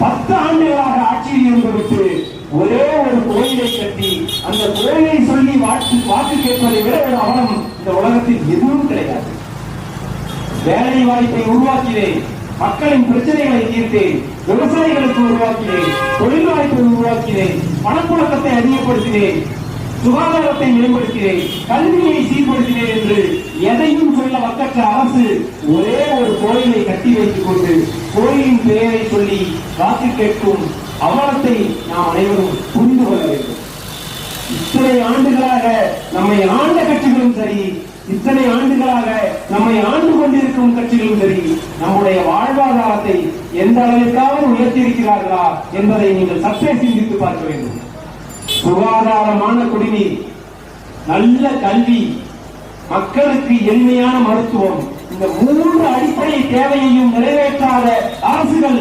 பத்து ஆண்டுகளாக ஆட்சியில் இருந்துவிட்டு ஒரே ஒரு கோயிலை கட்டி அந்த கோயிலை சொல்லி வாக்கு வாக்கு கேட்பதை விட ஒரு அவலம் இந்த உலகத்தில் எதுவும் கிடையாது. வேலை வாய்ப்பை உருவாக்கினேன் மக்களின் பிரச்சனைகளை தீர்த்தேன் விவசாயிகளுக்கு உருவாக்கினேன் தொழில் வாய்ப்பை உருவாக்கினேன் பணப்புழக்கத்தை அதிகப்படுத்தினேன் சுகாதாரத்தை மேம்படுத்தினேன் கல்வியை சீர்படுத்தினேன் என்று எதையும் சொல்ல அரசு ஒரே ஒரு கோயிலை கட்டி வைத்துக் கொண்டு கோயிலின் பெயரை சொல்லி வாக்கு கேட்கும் அவலத்தை நாம் அனைவரும் புரிந்து கொள்ள வேண்டும். இத்தனை ஆண்டுகளாக நம்மை ஆண்ட கட்சிகளும் சரி இத்தனை ஆண்டுகளாக நம்மை ஆண்டு கொண்டிருக்கும் கட்சிகளும் சரி நம்முடைய வாழ்வாதாரத்தை எந்த அளவிற்காவது உயர்த்தியிருக்கிறார்களா என்பதை நீங்கள் சற்றே சிந்தித்து பார்க்க வேண்டும். சுகாதாரமான குடிநீர் நல்ல கல்வி மக்களுக்கு எளிமையான மருத்துவம். இந்த மூன்று அடிப்படை தேவையையும் நிறைவேற்றாத அரசுகள்